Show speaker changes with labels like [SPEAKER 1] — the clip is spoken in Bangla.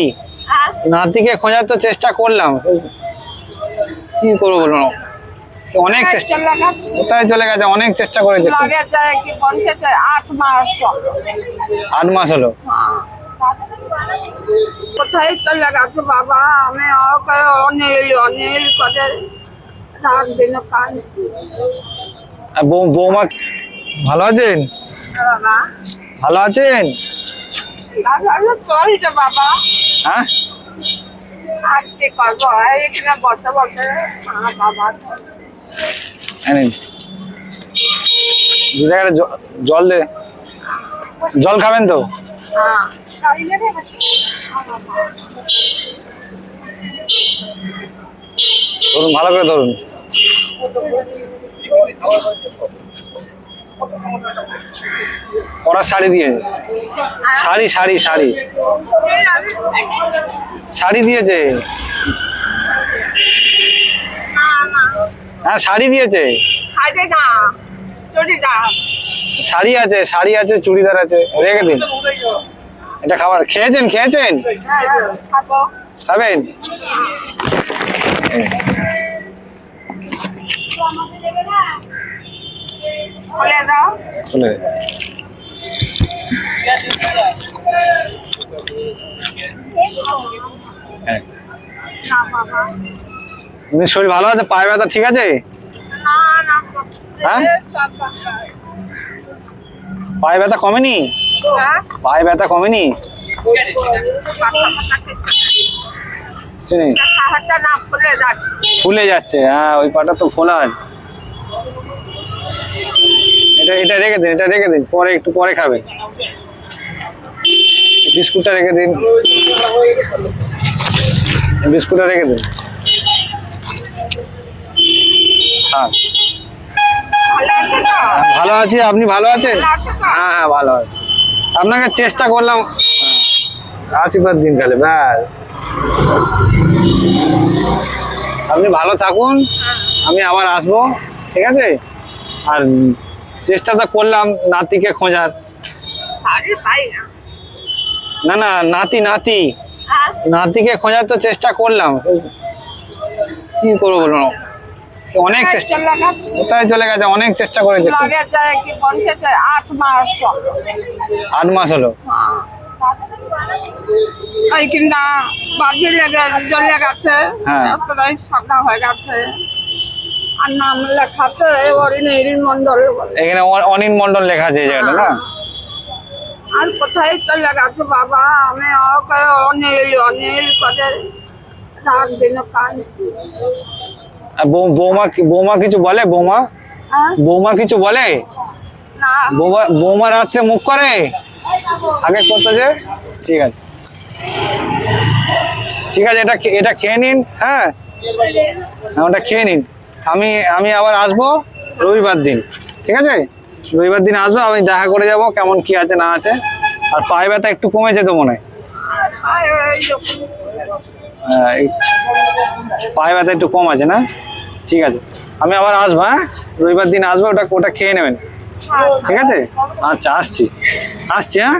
[SPEAKER 1] হ্যাঁ?
[SPEAKER 2] নাতিকে খোঁজার তো চেষ্টা করলাম। কি করব বলুন অনেক চেষ্টা
[SPEAKER 1] চলে গেছে?
[SPEAKER 2] কোথায় চলে গেছে? অনেক চেষ্টা করেছে।
[SPEAKER 1] আট মাস হলো।
[SPEAKER 2] আট মাস হলো।
[SPEAKER 1] হ্যাঁ। কোথায় চলে গেছে বাবা? আমি ওকে অনিল অনিল করে রাত দিন কাঁদছি।
[SPEAKER 2] আর বৌ- বৌমা ভালো আছেন? ভালো আছেন?
[SPEAKER 1] চলছে বাবা।
[SPEAKER 2] হ্যাঁ?
[SPEAKER 1] করব এখানে বসে বসে বাবা।
[SPEAKER 2] জল দে। জল খাবেন তো?
[SPEAKER 1] হ্যাঁ।
[SPEAKER 2] ধরুন ভালো করে ধরুন। ওরা শাড়ি দিয়েছে। শাড়ি শাড়ি শাড়ি। শাড়ি দিয়েছে। হ্যাঁ শাড়ি দিয়েছে। শাড়ি আছে শাড়ি আছে চুড়িদার আছে। রেখে দিন। এটা খাবার। খেয়েছেন খেয়েছেন?
[SPEAKER 1] খাব।
[SPEAKER 2] খাবেন?
[SPEAKER 1] খুলে দাও।
[SPEAKER 2] চলে হ্যাঁ। শরীর ভালো আছে? পায়ে ব্যথা ঠিক আছে? হ্যাঁ? পায়ে ব্যথা কমেনি?
[SPEAKER 1] হ্যাঁ?
[SPEAKER 2] পায়ে ব্যথা কমেনি?
[SPEAKER 1] খুলে
[SPEAKER 2] ফুলে যাচ্ছে। হ্যাঁ ওই পাটা তো ফোলা আছে। এটা এটা রেখে দিন, এটা রেখে দিন, পরে একটু পরে খাবেন বিস্কুটটা রেখে দিন। বিস্কুটটা রেখে দিন। হ্যাঁ।
[SPEAKER 1] ভালো আছে,
[SPEAKER 2] আপনি ভালো আছেন? হ্যাঁ হ্যাঁ ভালো আছি। আপনাকে চেষ্টা করলাম। আশীর্বাদ দিন তাহলে, ব্যাস। আপনি ভালো থাকুন। আমি আবার আসব, ঠিক আছে? আর চেষ্টাটা করলাম নাতিকে খোঁজার।
[SPEAKER 1] না।
[SPEAKER 2] না না নাতি নাতি।
[SPEAKER 1] হ্যাঁ?
[SPEAKER 2] নাতিকে খোঁজার তো চেষ্টা করলাম। কি করব বলুন অনেক চেষ্টা কোথায় চলে গেছে? অনেক চেষ্টা করেছে।
[SPEAKER 1] আট মাস হলো।
[SPEAKER 2] আট মাস হলো।
[SPEAKER 1] হ্যাঁ। কিনা বাজি লেগে জ্বলে গেছে
[SPEAKER 2] হ্যাঁ।
[SPEAKER 1] হয়ে গেছে। আর নাম লেখাছে অরিনীল মন্ডল বলে।
[SPEAKER 2] এখানে অ- অনিল মন্ডল লেখা আছে এই জায়গাটা না?
[SPEAKER 1] আর কোথায় চলে গেছে বাবা আমি ওকে অনিল অনিল করে রাত দিন কাঁদছি।
[SPEAKER 2] বৌমা বৌমা কিছু বলে বৌমা?
[SPEAKER 1] হ্যাঁ?
[SPEAKER 2] বৌমা কিছু বলে?
[SPEAKER 1] না।
[SPEAKER 2] বৌমা বৌমা রাত্রে মুখ করে? আগে করতেছে ঠিক আছে। ঠিক আছে এটা এটা খেয়ে নিন হ্যাঁ? হ্যাঁ, ওটা খেয়ে নিন। আমি আমি আবার আসব রবিবার দিন, ঠিক আছে? রবিবার দিন আসব, আমি দেখা করে যাব কেমন কি আছে, না আছে। আর পায়ে ব্যথা একটু কমেছে তো মনে পায়ে ব্যথা একটু কম আছে না? ঠিক আছে। আমি আবার আসব হ্যাঁ? রবিবার দিন আসব, ওটা ওটা খেয়ে নেবেন। ঠিক আছে? আচ্ছা আসছি। আসছি হ্যাঁ?